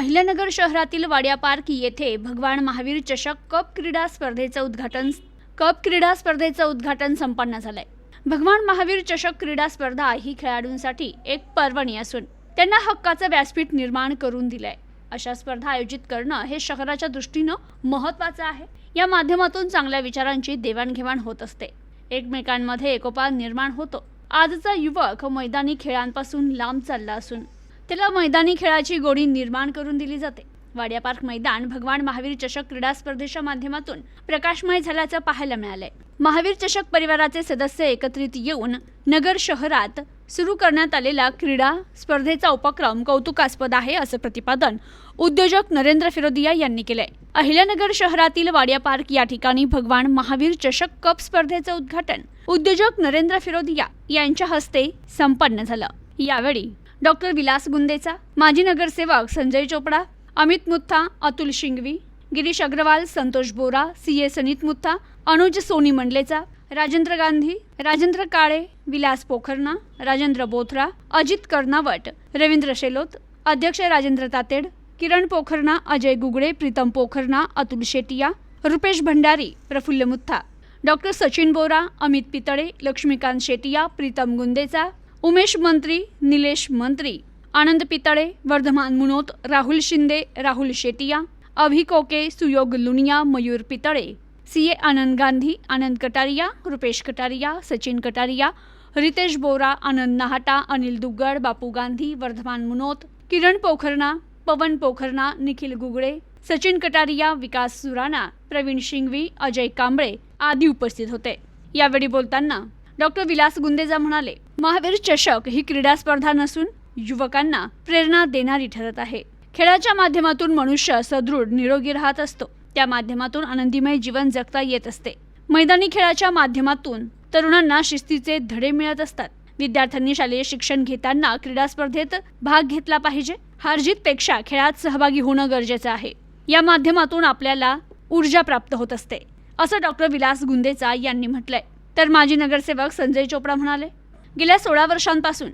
अहिल्यानगर शहरातील वाड्या पार्क येथे भगवान महावीर चषक कप क्रीडा स्पर्धेचं उद्घाटन कप क्रीडा स्पर्धेचं उद्घाटन संपन्न झालंय. भगवान महावीर चषक क्रीडा स्पर्धा ही खेळाडूंसाठी एक पर्वणी असून त्यांना हक्काचं व्यासपीठ निर्माण करून दिलंय. अशा स्पर्धा आयोजित करणं हे शहराच्या दृष्टीनं महत्त्वाचं आहे. या माध्यमातून चांगल्या विचारांची देवाणघेवाण होत असते. एकमेकांमध्ये एकोपा निर्माण होतो. आजचा युवक मैदानी खेळांपासून लांब चालला असून त्याला मैदानी खेळाची गोडी निर्माण करून दिली जाते. वाडिया पार्क मैदान भगवान महावीर चषक क्रीडा स्पर्धेच्या माध्यमातून प्रकाशमय झाल्याचं पाहायला मिळालंय. महावीर चषक परिवाराचे सदस्य एकत्रित येऊन नगर शहरात सुरू करण्यात आलेला क्रीडा स्पर्धेचा उपक्रम कौतुकास्पद आहे असं प्रतिपादन उद्योजक नरेंद्र फिरोदिया यांनी केलंय. अहिल्यानगर शहरातील वाडिया पार्क या ठिकाणी भगवान महावीर चषक कप स्पर्धेचं उद्घाटन उद्योजक नरेंद्र फिरोदिया यांच्या हस्ते संपन्न झालं. यावेळी डॉक्टर विलास गुंदेचा माजी नगरसेवक संजय चोपडा अमित मुत्था अतुल शिंगवी गिरीश अग्रवाल संतोष बोरा सी ए सनीत मुत्था अनुज सोनी मंडलेचा राजेंद्र गांधी राजेंद्र काळे विलास पोखरणा राजेंद्र बोथरा अजित कर्नावट रवींद्र शेलोत अध्यक्ष राजेंद्र तातेड किरण पोखरणा अजय गुगळे प्रीतम पोखरणा अतुल शेटिया रुपेश भंडारी प्रफुल्ल मुत्था. डॉक्टर सचिन बोरा अमित पितळे लक्ष्मीकांत शेटिया प्रीतम गुंदेचा उमेश मंत्री निलेश मंत्री आनंद पितळे वर्धमान मुनोत राहुल शिंदे राहुल शेटिया अभि कोके सुयोग लुनिया मयूर पितळे सी ए आनंद गांधी आनंद कटारिया रुपेश कटारिया सचिन कटारिया रितेश बोरा आनंद नाहटा अनिल दुग्गड बापू गांधी वर्धमान मुनोत किरण पोखरणा पवन पोखरणा निखिल गुगळे सचिन कटारिया विकास सुराणा प्रवीण शिंगवी अजय कांबळे आदी उपस्थित होते. यावेळी बोलताना डॉक्टर विलास गुंदेजा म्हणाले महावीर चषक ही क्रीडा स्पर्धा नसून युवकांना प्रेरणा देणारी ठरत आहे. खेळाच्या माध्यमातून मनुष्य सदृढ निरोगी राहत असतो. त्या माध्यमातून आनंदीमय जीवन जगता येत असते. मैदानी खेळाच्या माध्यमातून तरुणांना शिस्तीचे धडे मिळत असतात. विद्यार्थ्यांनी शालेय शिक्षण घेताना क्रीडा स्पर्धेत भाग घेतला पाहिजे. हारजीतपेक्षा खेळात सहभागी होणं गरजेचं आहे. या माध्यमातून आपल्याला ऊर्जा प्राप्त होत असते. असं डॉक्टर विलास गुंदेचा यांनी म्हटलंय. तर माजी नगरसेवक संजय चोपडा म्हणाले गेल्या सोळा वर्षांपासून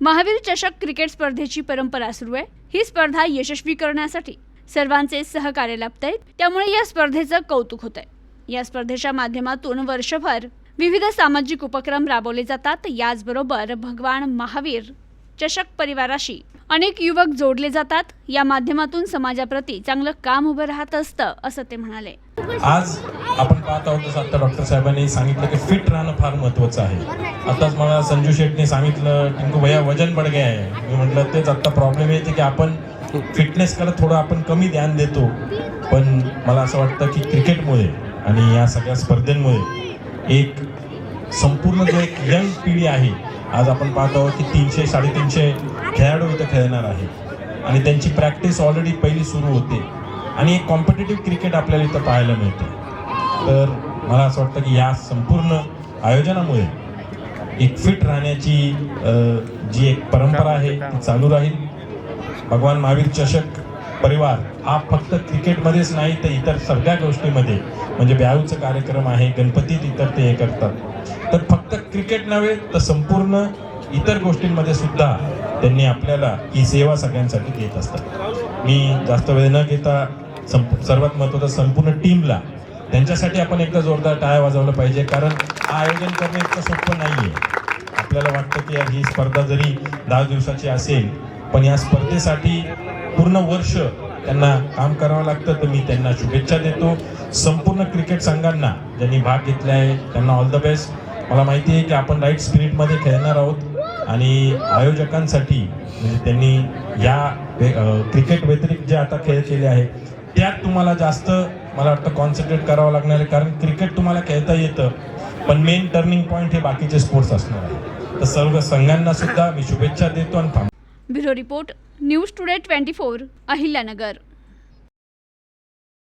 महावीर चषक क्रिकेट स्पर्धेची परंपरा सुरू आहे. ही स्पर्धा यशस्वी करण्यासाठी सर्वांचे सहकार्य लाभत आहेत त्यामुळे या स्पर्धेचं कौतुक होत आहे या स्पर्धेच्या माध्यमातून वर्षभर विविध सामाजिक उपक्रम राबवले जातात. याचबरोबर भगवान महावीर चषक परिवाराशी. अनेक युवक जोडले जातात. या माध्यमातून समाजाप्रती चांगलं काम उभं राहत असतं असं ते म्हणाले. आज आपण पाहत आहोत जसं आता डॉक्टर साहेबांनी सांगितलं की फिट राहणं फार महत्वाचं आहे. आताच मला संजू शेटने सांगितलं टिंकू भैया वजन पड गे आहे मी म्हटलं तेच आता प्रॉब्लेम येते की आपण फिटनेसकडे थोडं आपण कमी ध्यान देतो. पण मला असं वाटतं की क्रिकेटमुळे आणि या सगळ्या स्पर्धेंमुळे एक संपूर्ण जो एक यंग पिढी आहे आज आपण पाहत आहोत की तीनशे साडेतीनशे खेळाडू इथं खेळणार आहे आणि त्यांची प्रॅक्टिस ऑलरेडी पहिली सुरू होते. आणि एक कॉम्पिटेटिव्ह क्रिकेट आपल्याला इथं पाहायला मिळतं. तर मला असं वाटतं की या संपूर्ण आयोजनामुळे एक फिट राहण्याची जी एक परंपरा आहे ती चालू राहील. भगवान महावीर चषक परिवार हा फक्त क्रिकेटमध्येच नाही तर इतर सगळ्या गोष्टीमध्ये म्हणजे ब्याऊचं कार्यक्रम आहे गणपतीत इतर ते हे करतात. तर फक्त क्रिकेट नव्हे तर संपूर्ण इतर गोष्टींमध्ये सुद्धा त्यांनी आपल्याला ही सेवा सगळ्यांसाठी देत असतात. मी जास्त वेळ न घेता संप सर्वात महत्त्वाचं संपूर्ण टीमला त्यांच्यासाठी आपण एकदा जोरदार टाळ्या वाजवलं पाहिजे कारण हा आयोजन करणे इतकं सोपं नाही आहे आपल्याला वाटतं की ही स्पर्धा जरी दहा दिवसाची असेल पण या स्पर्धेसाठी पूर्ण वर्ष त्यांना काम करावं लागतं तर मी त्यांना शुभेच्छा देतो. संपूर्ण क्रिकेट संघांना ज्यांनी भाग घेतला आहे त्यांना ऑल द बेस्ट. मला माहिती आहे की आपण राईट स्पिरिटमध्ये खेळणार आहोत आणि आयोजकांसाठी म्हणजे त्यांनी या क्रिकेट व्यतिरिक्त जे आता खेळ केले आहेत त्यात तुम्हाला जास्त मला वाटतं कॉन्सन्ट्रेट करावं लागणार आहे. कारण क्रिकेट तुम्हाला खेळता येतं पण मेन टर्निंग पॉईंट हे बाकीचे स्पोर्ट्स असणार आहे तर सर्व संघांना सुद्धा मी शुभेच्छा देतो आणि थांब bureau report news today twenty four Ahilyanagar.